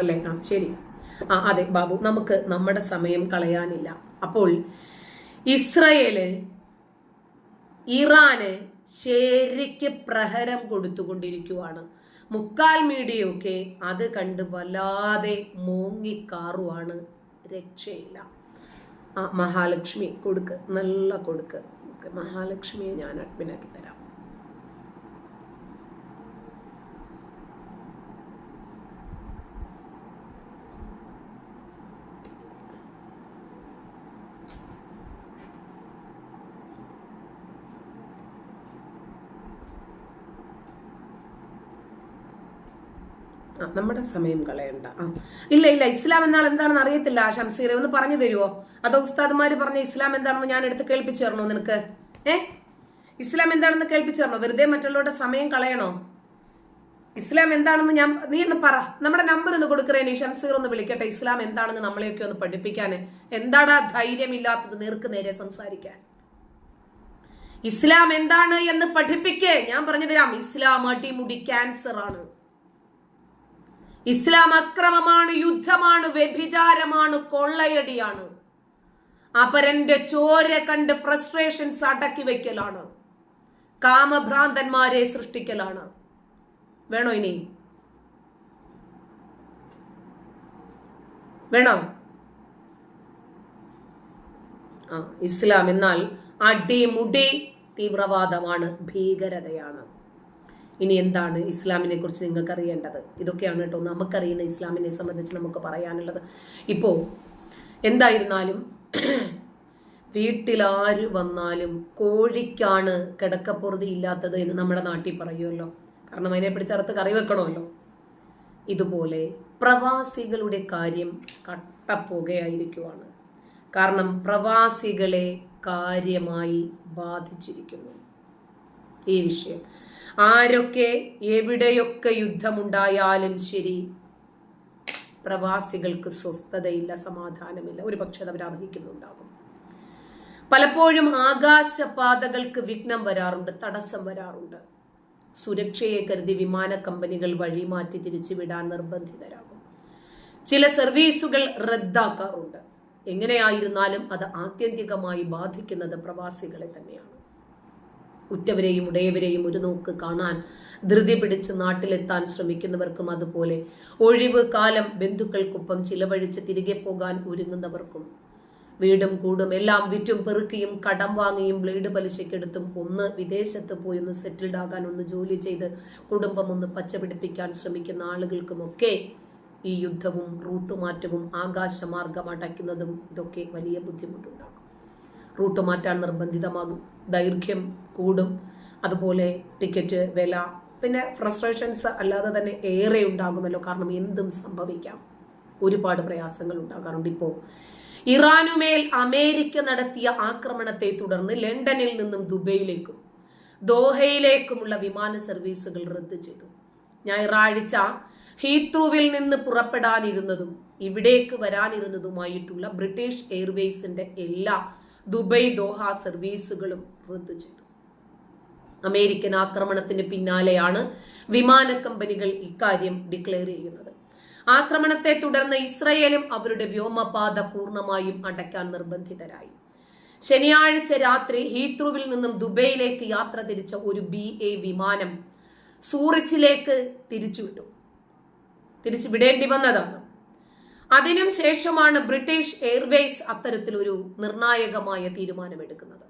അല്ലേ? ആ ശരി. ആ അതെ ബാബു നമുക്ക് നമ്മുടെ സമയം കളയാനില്ല. അപ്പോൾ ഇസ്രയേൽ ഇറാന് ശരിക്ക് പ്രഹരം കൊടുത്തുകൊണ്ടിരിക്കുവാണ്. മുക്കാൽ മീഡിയൊക്കെ അത് കണ്ട് വല്ലാതെ മൂങ്ങിക്കാറുവാണ്. രക്ഷയില്ല. ആ മഹാലക്ഷ്മി കൊടുക്ക് നല്ല കൊടുക്ക്. മഹാലക്ഷ്മിയെ ഞാൻ അഡ്മിനാക്കി തരാം ആ, നമ്മുടെ സമയം കളയണ്ട. ഇല്ല ഇല്ല ഇസ്ലാം എന്നാൽ എന്താണെന്ന് അറിയത്തില്ല. ഷംസീറെ ഒന്ന് പറഞ്ഞു തരുമോ അതോ ഉസ്താദ്മാര് പറഞ്ഞ ഇസ്ലാം എന്താണെന്ന് ഞാൻ എടുത്ത് കേൾപ്പിച്ചു തരണോ നിനക്ക്? ഏ? ഇസ്ലാം എന്താണെന്ന് കേൾപ്പിച്ചു തരണോ? വെറുതെ മറ്റുള്ളവരുടെ സമയം കളയണോ? ഇസ്ലാം എന്താണെന്ന് ഞാൻ നീ ഒന്ന് പറ. നമ്മുടെ നമ്പർ ഒന്ന് കൊടുക്കറേ നീ ഷംസീർ ഒന്ന് വിളിക്കട്ടെ. ഇസ്ലാം എന്താണെന്ന് നമ്മളെയൊക്കെ ഒന്ന് പഠിപ്പിക്കാൻ എന്താടാ ധൈര്യമില്ലാത്തത് നേർക്ക് നേരെ സംസാരിക്കാൻ? ഇസ്ലാം എന്താണ് എന്ന് പഠിപ്പിക്കേ. ഞാൻ പറഞ്ഞു തരാം. ഇസ്ലാം അടിമുടി ക്യാൻസർ ആണ്. ഇസ്ലാം അക്രമമാണ് യുദ്ധമാണ് വ്യഭിചാരമാണ് കൊള്ളയടിയാണ്. അപരന്റെ ചോര കണ്ട് ഫ്രസ്ട്രേഷൻസ് അടക്കി വയ്ക്കലാണ് കാമഭ്രാന്തന്മാരെ സൃഷ്ടിക്കലാണ്. വേണോ ഇനി? വേണോ? ആ ഇസ്ലാം എന്നാൽ അടിമുടി തീവ്രവാദമാണ് ഭീകരതയാണ്. ഇനി എന്താണ് ഇസ്ലാമിനെ കുറിച്ച് നിങ്ങൾക്ക് അറിയേണ്ടത് ഇതൊക്കെയാണ് കേട്ടോ നമുക്കറിയുന്ന ഇസ്ലാമിനെ സംബന്ധിച്ച് നമുക്ക് പറയാനുള്ളത്. ഇപ്പോ എന്തായിരുന്നാലും വീട്ടിലാര് വന്നാലും കോഴിക്കാണ് കിടക്കപ്പുറതി ഇല്ലാത്തത് എന്ന് നമ്മുടെ നാട്ടിൽ പറയുമല്ലോ. കാരണം അതിനെ പിടിച്ചറുത്ത് കറി വെക്കണമല്ലോ. ഇതുപോലെ പ്രവാസികളുടെ കാര്യം കട്ടപ്പുകയായിരിക്കുവാണ്. കാരണം പ്രവാസികളെ കാര്യമായി ബാധിച്ചിരിക്കുന്നു. ഈ വിഷയം. ആരൊക്കെ എവിടെയൊക്കെ യുദ്ധമുണ്ടായാലും ശരി പ്രവാസികൾക്ക് സ്വസ്ഥതയില്ല സമാധാനമില്ല. ഒരു പക്ഷെ അവർ അർഹിക്കുന്നുണ്ടാകും. പലപ്പോഴും ആകാശപാതകൾക്ക് വിഘ്നം വരാറുണ്ട് തടസ്സം വരാറുണ്ട്. സുരക്ഷയെ കരുതി വിമാന കമ്പനികൾ വഴിമാറ്റി തിരിച്ചുവിടാൻ നിർബന്ധിതരാകും. ചില സർവീസുകൾ റദ്ദാക്കാറുണ്ട്. എങ്ങനെയായിരുന്നാലും അത് ആത്യന്തികമായി ബാധിക്കുന്നത് പ്രവാസികളെ തന്നെയാണ്. ഉറ്റവരെയും ഉടയവരെയും ഒരു നോക്ക് കാണാൻ ധൃതി പിടിച്ച് നാട്ടിലെത്താൻ ശ്രമിക്കുന്നവർക്കും അതുപോലെ. ഒഴിവ് കാലം ബന്ധുക്കൾക്കൊപ്പം ചിലവഴിച്ച് തിരികെ പോകാൻ ഒരുങ്ങുന്നവർക്കും. വീടും കൂടും എല്ലാം വിറ്റും പെറുക്കിയും കടം വാങ്ങിയും ബ്ലേഡ് പലിശക്കെടുത്തും ഒന്ന് വിദേശത്ത് പോയി ഒന്ന് സെറ്റിൽഡ് ആകാൻ ഒന്ന് ജോലി ചെയ്ത് കുടുംബം ഒന്ന് പച്ചപിടിപ്പിക്കാൻ ശ്രമിക്കുന്ന ആളുകൾക്കുമൊക്കെ ഈ യുദ്ധവും റൂട്ടുമാറ്റവും ആകാശമാർഗം അടയ്ക്കുന്നതും ഇതൊക്കെ വലിയ ബുദ്ധിമുട്ടുണ്ടാകും റൂട്ട് മാറ്റാൻ നിർബന്ധിതമാകും. ദൈർഘ്യം കൂടും. അതുപോലെ ടിക്കറ്റ് വില പിന്നെ ഫ്രസ്ട്രേഷൻസ് അല്ലാതെ തന്നെ ഏറെ ഉണ്ടാകുമല്ലോ. കാരണം എന്തും സംഭവിക്കാം. ഒരുപാട് പ്രയാസങ്ങൾ ഉണ്ടാകാറുണ്ട് ഇപ്പോൾ ഇറാനുമേൽ അമേരിക്ക നടത്തിയ ആക്രമണത്തെ തുടർന്ന് ലണ്ടനിൽ നിന്നും ദുബൈയിലേക്കും ദോഹയിലേക്കുമുള്ള വിമാന സർവീസുകൾ റദ്ദ് ചെയ്തു. ഞായറാഴ്ച ഹീത്രൂവിൽ നിന്ന് പുറപ്പെടാനിരുന്നതും ഇവിടേക്ക് വരാനിരുന്നതുമായിട്ടുള്ള ബ്രിട്ടീഷ് എയർവേസിന്റെ എല്ലാ ദുബൈ ദോഹ സർവീസുകളും റദ്ദു ചെയ്തു. അമേരിക്കൻ ആക്രമണത്തിന് പിന്നാലെയാണ് വിമാന കമ്പനികൾ ഇക്കാര്യം ഡിക്ലെയർ ചെയ്യുന്നത്. ആക്രമണത്തെ തുടർന്ന് ഇസ്രയേലും അവരുടെ വ്യോമപാത പൂർണമായും അടയ്ക്കാൻ നിർബന്ധിതരായി. ശനിയാഴ്ച രാത്രി ഹീത്രൂവിൽ നിന്നും ദുബൈയിലേക്ക് യാത്ര തിരിച്ച ഒരു ബി എ വിമാനം സൂറിച്ചിലേക്ക് തിരിച്ചുവിട്ടു. തിരിച്ചു വിടേണ്ടി വന്നതാണ്. അതിനും ശേഷമാണ് ബ്രിട്ടീഷ് എയർവേസ് അത്തരത്തിലൊരു നിർണായകമായ തീരുമാനമെടുക്കുന്നത്.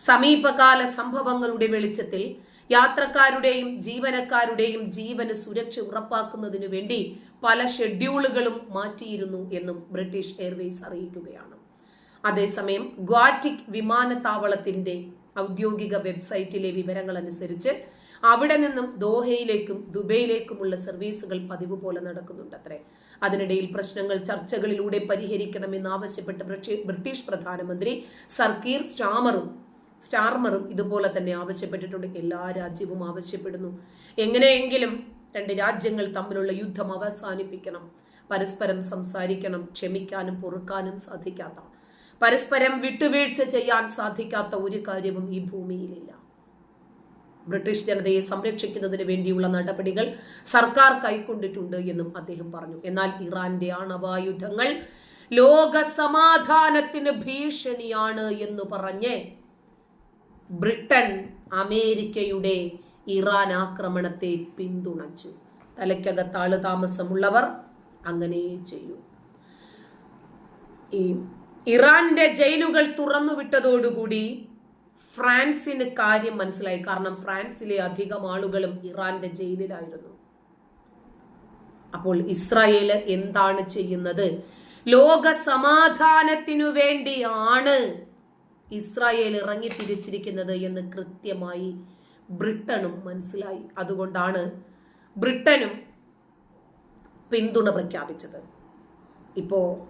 സമീപകാല സംഭവങ്ങളുടെ വെളിച്ചത്തിൽ യാത്രക്കാരുടെയും ജീവനക്കാരുടെയും ജീവന് സുരക്ഷ ഉറപ്പാക്കുന്നതിനു വേണ്ടി പല ഷെഡ്യൂളുകളും മാറ്റിയിരുന്നു എന്നും ബ്രിട്ടീഷ് എയർവേസ് അറിയിക്കുകയാണ്. അതേസമയം ഗ്വാറ്റിക് വിമാനത്താവളത്തിന്റെ ഔദ്യോഗിക വെബ്സൈറ്റിലെ വിവരങ്ങൾ അനുസരിച്ച് അവിടെ നിന്നും ദോഹയിലേക്കും ദുബൈയിലേക്കുമുള്ള സർവീസുകൾ പതിവ് പോലെ നടക്കുന്നുണ്ട് അത്രേ അതിനിടയിൽ പ്രശ്നങ്ങൾ ചർച്ചകളിലൂടെ പരിഹരിക്കണമെന്ന് ആവശ്യപ്പെട്ട് ബ്രിട്ടീഷ് പ്രധാനമന്ത്രി സർക്കീർ സ്റ്റാമറും സ്റ്റാർമറും ഇതുപോലെ തന്നെ ആവശ്യപ്പെട്ടിട്ടുണ്ട്. എല്ലാ രാജ്യവും ആവശ്യപ്പെടുന്നു. എങ്ങനെയെങ്കിലും രണ്ട് രാജ്യങ്ങൾ തമ്മിലുള്ള യുദ്ധം അവസാനിപ്പിക്കണം. പരസ്പരം സംസാരിക്കണം ക്ഷമിക്കാനും പൊറുക്കാനും സാധിക്കാത്ത. പരസ്പരം വിട്ടുവീഴ്ച ചെയ്യാൻ സാധിക്കാത്ത ഒരു കാര്യവും ഈ ഭൂമിയിലില്ല. ബ്രിട്ടീഷ് ജനതയെ സംരക്ഷിക്കുന്നതിന് വേണ്ടിയുള്ള നടപടികൾ സർക്കാർ കൈക്കൊണ്ടിട്ടുണ്ട് എന്നും അദ്ദേഹം പറഞ്ഞു. എന്നാൽ ഇറാന്റെ ആണവായുധങ്ങൾ ലോക സമാധാനത്തിന് ഭീഷണിയാണ് എന്ന് പറഞ്ഞ് ബ്രിട്ടൻ അമേരിക്കയുടെ ഇറാൻ ആക്രമണത്തെ പിന്തുണച്ചു. തലയ്ക്കകത്ത് ആൾ താമസമുള്ളവർ അങ്ങനെ ചെയ്യൂ. ഈ ഇറാന്റെ ജയിലുകൾ തുറന്നുവിട്ടതോടുകൂടി ഫ്രാൻസിന് കാര്യം മനസ്സിലായി. കാരണം ഫ്രാൻസിലെ അധികം ആളുകളും ഇറാന്റെ ജയിലിലായിരുന്നു. അപ്പോൾ ഇസ്രായേൽ എന്താണ് ചെയ്യുന്നത്? ലോക സമാധാനത്തിനു വേണ്ടിയാണ് ഇസ്രായേൽ ഇറങ്ങി തിരിച്ചിരിക്കുന്നത് എന്ന് കൃത്യമായി ബ്രിട്ടനും മനസ്സിലായി. അതുകൊണ്ടാണ് ബ്രിട്ടനും പിന്തുണ പ്രഖ്യാപിച്ചത്. ഇപ്പോ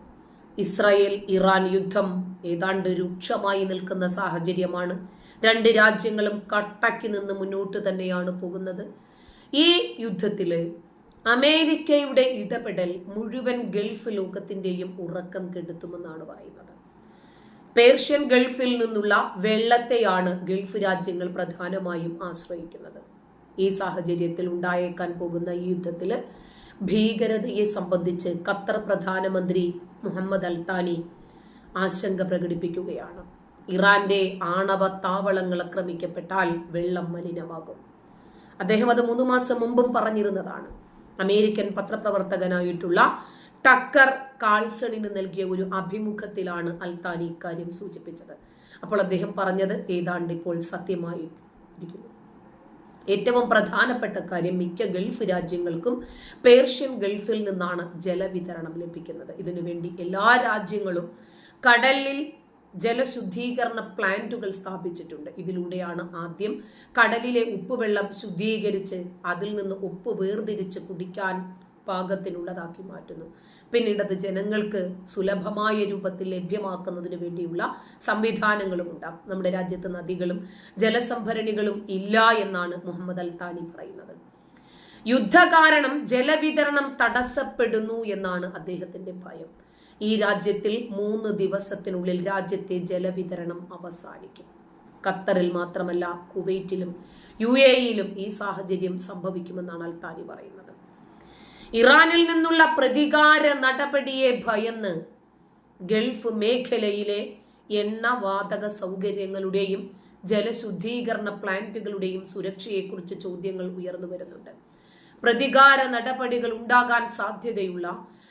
ഇസ്രായേൽ ഇറാൻ യുദ്ധം ഏതാണ്ട് രൂക്ഷമായി നിൽക്കുന്ന സാഹചര്യമാണ്. രണ്ട് രാജ്യങ്ങളും കട്ടയ്ക്ക് നിന്ന് മുന്നോട്ട് തന്നെയാണ് പോകുന്നത്. ഈ യുദ്ധത്തിൽ അമേരിക്കയുടെ ഇടപെടൽ മുഴുവൻ ഗൾഫ് ലോകത്തിന്റെയും ഉറക്കം കെടുത്തുമെന്നാണ് പറയുന്നത്. പേർഷ്യൻ ഗൾഫിൽ നിന്നുള്ള വെള്ളത്തെയാണ് ഗൾഫ് രാജ്യങ്ങൾ പ്രധാനമായും ആശ്രയിക്കുന്നത്. ഈ സാഹചര്യത്തിൽ ഉണ്ടായേക്കാൻ പോകുന്ന ഈ യുദ്ധത്തിൽ ഭീകരതയെ സംബന്ധിച്ച് ഖത്തർ പ്രധാനമന്ത്രി മുഹമ്മദ് അൽത്താനി ആശങ്ക പ്രകടിപ്പിക്കുകയാണ്. ഇറാന്റെ ആണവ താവളങ്ങൾ ആക്രമിക്കപ്പെട്ടാൽ വെള്ളം മലിനമാകും. അദ്ദേഹം അത് മൂന്ന് മാസം മുമ്പും പറഞ്ഞിരുന്നതാണ്. അമേരിക്കൻ പത്രപ്രവർത്തകനായിട്ടുള്ള ടക്കർ കാൾസണിന് നൽകിയ ഒരു അഭിമുഖത്തിലാണ് അൽത്താനി ഇക്കാര്യം സൂചിപ്പിച്ചത്. അപ്പോൾ അദ്ദേഹം പറഞ്ഞത് ഏതാണ്ട് ഇപ്പോൾ സത്യമായി ഇരിക്കുന്നു ഏറ്റവും പ്രധാനപ്പെട്ട കാര്യം മിക്ക ഗൾഫ് രാജ്യങ്ങൾക്കും പേർഷ്യൻ ഗൾഫിൽ നിന്നാണ് ജലവിതരണം ലഭിക്കുന്നത്. ഇതിനുവേണ്ടി എല്ലാ രാജ്യങ്ങളും കടലിൽ ജലശുദ്ധീകരണ പ്ലാന്റുകൾ സ്ഥാപിച്ചിട്ടുണ്ട്. ഇതിലൂടെയാണ് ആദ്യം കടലിലെ ഉപ്പുവെള്ളം ശുദ്ധീകരിച്ച് അതിൽ നിന്ന് ഉപ്പ് വേർതിരിച്ച് കുടിക്കാൻ പാകത്തിനുള്ളതാക്കി മാറ്റുന്നു. പിന്നീട് അത് ജനങ്ങൾക്ക് സുലഭമായ രൂപത്തിൽ ലഭ്യമാക്കുന്നതിന് വേണ്ടിയുള്ള സംവിധാനങ്ങളും ഉണ്ടാകും. നമ്മുടെ രാജ്യത്ത് നദികളും ജലസംഭരണികളും ഇല്ല എന്നാണ് മുഹമ്മദ് അൽ താനി പറയുന്നത്. യുദ്ധ കാരണം ജലവിതരണം തടസ്സപ്പെടുന്നു എന്നാണ് അദ്ദേഹത്തിന്റെ ഭയം. ഈ രാജ്യത്തിൽ മൂന്ന് ദിവസത്തിനുള്ളിൽ രാജ്യത്തെ ജലവിതരണം അവസാനിക്കും. ഖത്തറിൽ മാത്രമല്ല കുവൈറ്റിലും യു എയിലും ഈ സാഹചര്യം സംഭവിക്കുമെന്നാണ് അൽത്താനി പറയുന്നത്. ഇറാനിൽ നിന്നുള്ള പ്രതികാര നടപടിയെ ഭയന്ന് ഗൾഫ് മേഖലയിലെ എണ്ണവാതക സൗകര്യങ്ങളുടെയും ജലശുദ്ധീകരണ പ്ലാന്റുകളുടെയും സുരക്ഷയെക്കുറിച്ച് ചോദ്യങ്ങൾ ഉയർന്നു വരുന്നുണ്ട്. പ്രതികാര നടപടികൾ ഉണ്ടാകാൻ സാധ്യതയുള്ള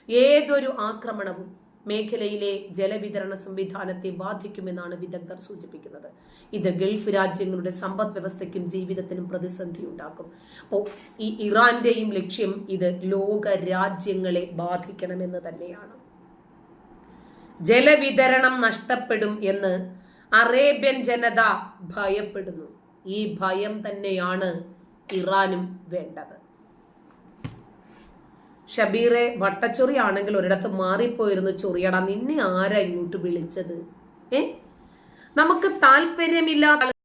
ഏതൊരു ആക്രമണവും മേഖലയിലെ ജലവിതരണ സംവിധാനത്തെ ബാധിക്കുമെന്നാണ് വിദഗ്ധർ സൂചിപ്പിക്കുന്നത്. ഇത് ഗൾഫ് രാജ്യങ്ങളുടെ സമ്പദ് വ്യവസ്ഥയ്ക്കും ജീവിതത്തിനും പ്രതിസന്ധി ഉണ്ടാക്കും അപ്പോൾ ഈ ഇറാന്റെയും ലക്ഷ്യം ഇത് ലോക രാജ്യങ്ങളെ ബാധിക്കണമെന്ന് തന്നെയാണ്. ജലവിതരണം നഷ്ടപ്പെടും എന്ന് അറേബ്യൻ ജനത ഭയപ്പെടുന്നു. ഈ ഭയം തന്നെയാണ് ഇറാനും വേണ്ടത്. ഷബീറെ വട്ടച്ചൊറി ആണെങ്കിൽ ഒരിടത്ത് മാറിപ്പോയിരുന്നു ചൊറിയടാ. നിന്നെ ആരാ ഇങ്ങോട്ട് വിളിച്ചത്? ഏ? നമുക്ക് താല്പര്യമില്ലാത്ത